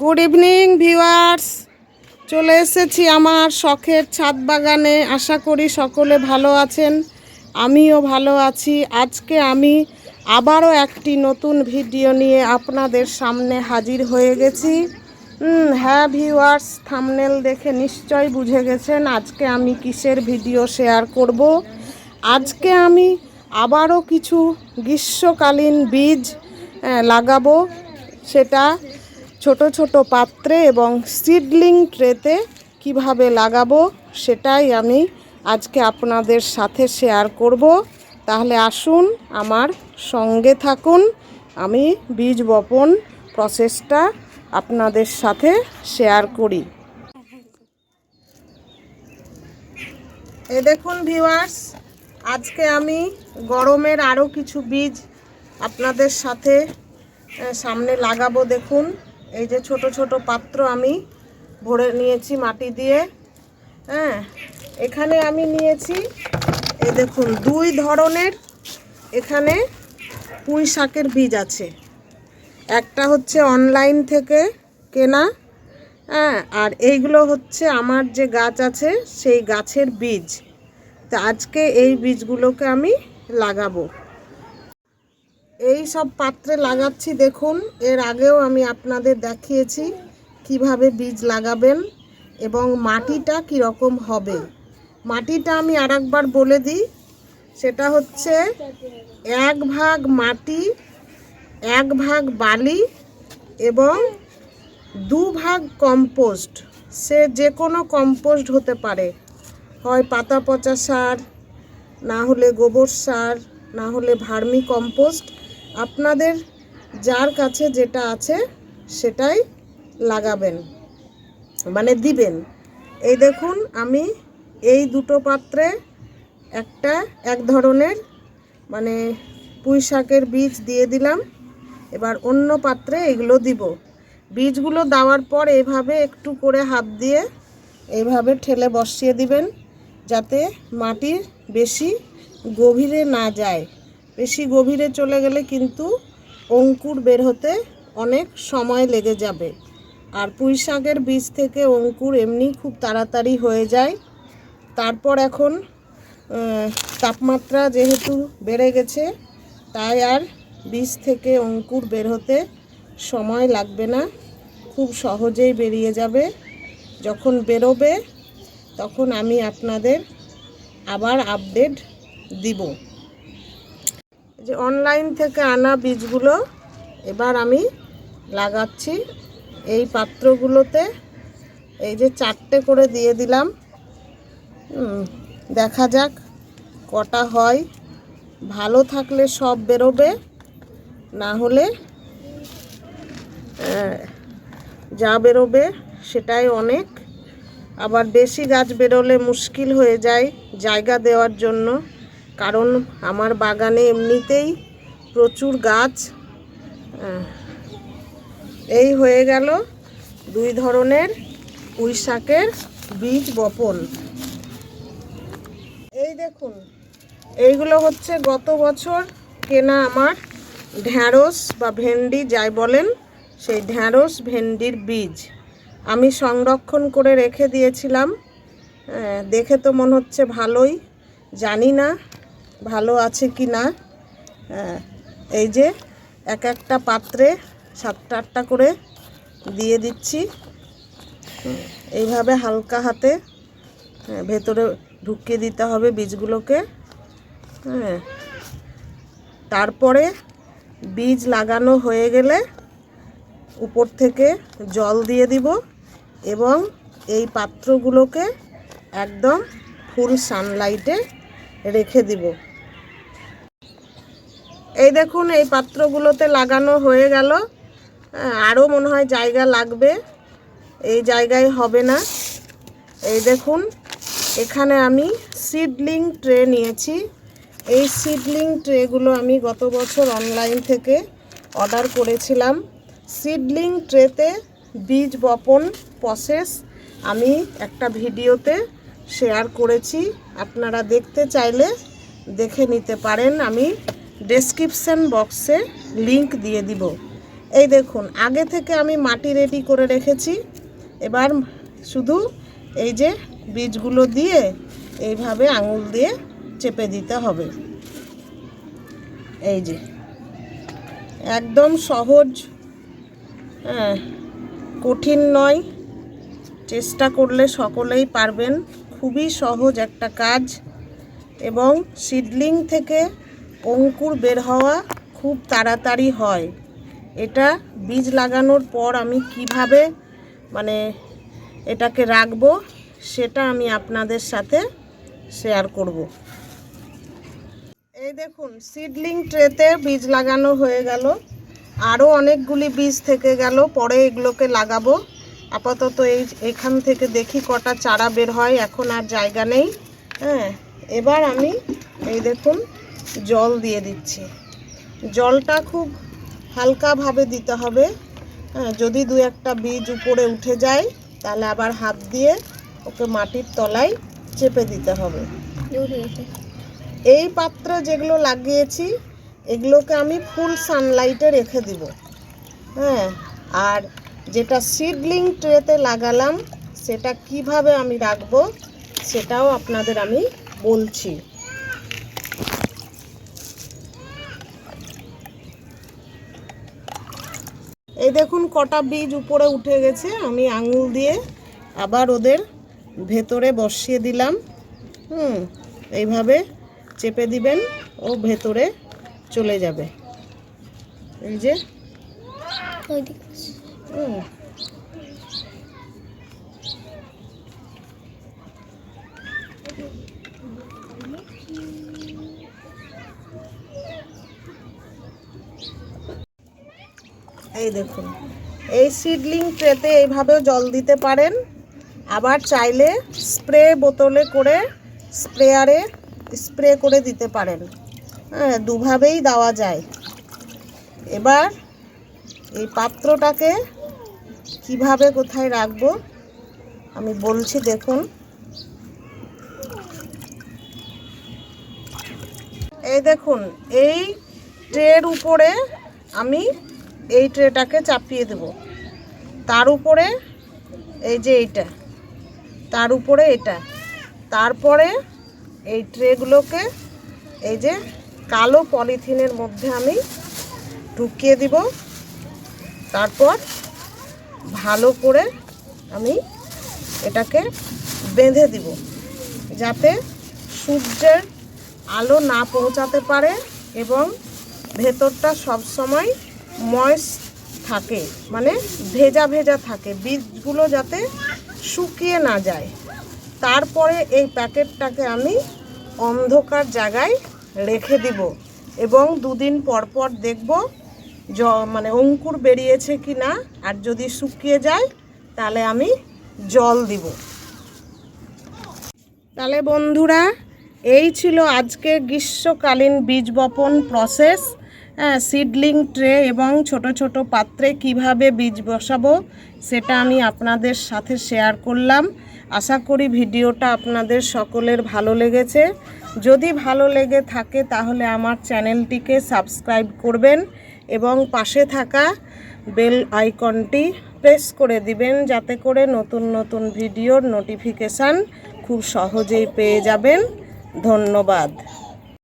Good evening viewers চলে এসেছি আমার শখের ছাদ বাগানে। আশা করি সকলে ভালো আছেন। আমিও ভালো আছি। আজকে আমি আবারও একটি নতুন ভিডিও নিয়ে আপনাদের সামনে হাজির হয়ে গেছি। হ্যাঁ ভিউয়ার্স থামনেল দেখে নিশ্চয় বুঝে গেছেন আজকে আমি কিসের ভিডিও শেয়ার করব। আজকে আমি আবারও কিছু গ্রীষ্মকালীন বীজ লাগাবো। সেটা ছোট ছোট পাত্রে এবং সিডলিং ট্রেতে কীভাবে লাগাবো সেটাই আমি আজকে আপনাদের সাথে শেয়ার করব। তাহলে আসুন আমার সঙ্গে থাকুন। আমি বীজ বপন প্রসেসটা আপনাদের সাথে শেয়ার করি। এ দেখুন ভিউয়ার্স, আজকে আমি গরমের আরও কিছু বীজ আপনাদের সাথে সামনে লাগাবো দেখুন। এই যে ছোট ছোট পাত্র আমি ভরে নিয়েছি মাটি দিয়ে। হ্যাঁ এখানে আমি নিয়েছি, এই দেখুন, দুই ধরনের এখানে পুঁই শাকের বীজ আছে। একটা হচ্ছে অনলাইন থেকে কেনা হ্যাঁ আর এইগুলো হচ্ছে আমার যে গাছ আছে, সেই গাছের বীজ। তা আজকে এই বীজগুলোকে আমি লাগাবো। এই সব পাত্রে লাগাচ্ছি, দেখুন। এর আগেও আমি আপনাদের দেখিয়েছি কীভাবে বীজ লাগাবেন এবং মাটিটা কীরকম হবে। মাটিটা আমি আরেকবার বলে দিই, সেটা হচ্ছে এক ভাগ মাটি, এক ভাগ বালি এবং দু ভাগ কম্পোস্ট। সে যে কোনো কম্পোস্ট হতে পারে। হয় পাতা পচা সার, না হলে গোবর সার, না হলে ভার্মি কম্পোস্ট। আপনাদের যার কাছে যেটা আছে সেটাই লাগাবেন মানে দিবেন। এই দেখুন, আমি এই দুটো পাত্রে একটা এক ধরনের মানে পুঁই শাকের বীজ দিয়ে দিলাম। এবার অন্য পাত্রে এগুলো দিব। বীজগুলো দেওয়ার পর এভাবে একটু করে হাত দিয়ে এইভাবে ঠেলে বসিয়ে দিবেন, যাতে মাটির বেশি গভীরে না যায়। বেশি গভীরে চলে গেলে কিন্তু অঙ্কুর বের হতে অনেক সময় লেগে যাবে। আর পুঁই শাকের বীজ থেকে অঙ্কুর এমনি খুব তাড়াতাড়ি হয়ে যায়। তারপর এখন তাপমাত্রা যেহেতু বেড়ে গেছে, তাই আর বীজ থেকে অঙ্কুর বের হতে সময় লাগবে না। খুব সহজেই বেরিয়ে যাবে। যখন বেরোবে, তখন আমি আপনাদের আবার আপডেট দিব। যে অনলাইন থেকে আনা বীজগুলো এবার আমি লাগাচ্ছি। এই পাত্রগুলোতে এই যে চারটে করে দিয়ে দিলাম। দেখা যাক কটা হয়। ভালো থাকলে সব বেরোবে, না হলে যা বেরোবে সেটাই অনেক। আবার বেশি গাছ বেরোলে মুশকিল হয়ে যায় জায়গা দেওয়ার জন্য। কারণ আমার বাগানে এমনিতেই প্রচুর গাছ এই হয়ে গেল দুই ধরনের পুঁই শাকের বীজ বপন। এই দেখুন, এইগুলো হচ্ছে গত বছর কেনা আমার ঢ্যাঁড়স বা ভেন্ডি, যাই বলেন, সেই ঢ্যাঁড়স, ভেন্ডির বীজ। আমি সংরক্ষণ করে রেখে দিয়েছিলাম দেখে তো মনে হচ্ছে ভালোই, জানি না ভালো আছে কি না? হ্যাঁ, এই যে এক একটা পাত্রে সাতটা আটটা করে দিয়ে দিচ্ছি। এইভাবে হালকা হাতে হ্যাঁ, ভেতরে ঢুকিয়ে দিতে হবে বীজগুলোকে। হ্যাঁ তারপরে বীজ লাগানো হয়ে গেলে উপর থেকে জল দিয়ে দিব এবং এই পাত্রগুলোকে একদম ফুল সানলাইটে রেখে দিব। এই দেখুন, এই পাত্রগুলোতে লাগানো হয়ে গেল। আরও মনে হয় জায়গা লাগবে। এই জায়গায় হবে না। এই দেখুন, এখানে আমি সিডলিং ট্রে নিয়েছি। এই সিডলিং ট্রেগুলো আমি গত বছর অনলাইন থেকে অর্ডার করেছিলাম। সিডলিং ট্রেতে বীজ বপন প্রসেস আমি একটা ভিডিওতে শেয়ার করেছি। আপনারা দেখতে চাইলে দেখে নিতে পারেন। আমি ডেসক্রিপশন বক্সে লিংক দিয়ে দিব। এই দেখুন, আগে থেকে আমি মাটি রেডি করে রেখেছি। এবার শুধু এই যে বীজগুলো দিয়ে এইভাবে আঙুল দিয়ে চেপে দিতে হবে। এই যে, একদম সহজ হ্যাঁ কঠিন নয়। চেষ্টা করলে সকলেই পারবেন। খুবই সহজ একটা কাজ এবং সিডলিং থেকে অঙ্কুর বের হওয়া খুব তাড়াতাড়ি হয়। এটা বীজ লাগানোর পর আমি কীভাবে মানে এটাকে রাখব সেটা আমি আপনাদের সাথে শেয়ার করব। এই দেখুন, সিডলিং ট্রেতে বীজ লাগানো হয়ে গেল। আরও অনেকগুলি বীজ থেকে গেল, পরে এগুলোকে লাগাবো। আপাতত এই এখান থেকে দেখি কটা চারা বের হয়, এখন আর জায়গা নেই। হ্যাঁ এবার আমি এই দেখুন জল দিয়ে দিচ্ছি। জলটা খুব হালকাভাবে দিতে হবে। হ্যাঁ যদি দু একটা বীজ উপরে উঠে যায়, তাহলে আবার হাত দিয়ে ওকে মাটির তলায় চেপে দিতে হবে। এই পাত্রে যেগুলো লাগিয়েছি, এগুলোকে আমি ফুল সানলাইটে রেখে দিব। হ্যাঁ আর যেটা সিডলিং ট্রেতে লাগালাম, সেটা কীভাবে আমি রাখব, সেটাও আপনাদের আমি বলছি। এই দেখুন কটা বীজ উপরে উঠে গেছে, আমি আঙুল দিয়ে আবার ওদের ভেতরে বসিয়ে দিলাম। হুম, এইভাবে চেপে দিবেন, ও ভেতরে চলে যাবে। এই যে এই দেখুন, এই সিডলিং ট্রেতে এইভাবেও জল দিতে পারেন। আবার চাইলে স্প্রে বোতলে করে স্প্রেয়ারে স্প্রে করে দিতে পারেন। হ্যাঁ দুভাবেই দেওয়া যায়। এবার এই পাত্রটাকে কীভাবে কোথায় রাখব? আমি বলছি, দেখুন। এই দেখুন, এই ট্রের উপরে আমি এই ট্রেটাকে চাপিয়ে দেব। তার উপরে এই যে এইটা, তার উপরে এটা, তারপরে এই ট্রেগুলোকে এই যে কালো পলিথিনের মধ্যে আমি ঢুকিয়ে দিব। তারপর ভালো করে আমি এটাকে বেঁধে দিব, যাতে সূর্যের আলো না পৌঁছাতে পারে এবং ভেতরটা সব সময় ময়েস থাকে মানে ভেজা ভেজা থাকে। বীজগুলো যাতে শুকিয়ে না যায়। তারপরে এই প্যাকেটটাকে আমি অন্ধকার জায়গায় রেখে দিব এবং দুদিন পর পর দেখব জ মানে অঙ্কুর বেরিয়েছে কি না আর যদি শুকিয়ে যায়, তাহলে আমি জল দিব। তাহলে বন্ধুরা, এই ছিল আজকে গ্রীষ্মকালীন বীজ বপন প্রসেস হ্যাঁ সিডলিং ট্রে এবং ছোট ছোট পাত্রে কীভাবে বীজ বসাবো, সেটা আমি আপনাদের সাথে শেয়ার করলাম। আশা করি ভিডিওটা আপনাদের সকলের ভালো লেগেছে। যদি ভালো লেগে থাকে, তাহলে আমার চ্যানেলটিকে সাবস্ক্রাইব করবেন। এবং পাশে থাকা বেল আইকনটি প্রেস করে দিবেন যাতে করে নতুন নতুন ভিডিওর নোটিফিকেশান খুব সহজেই পেয়ে যাবেন। ধন্যবাদ।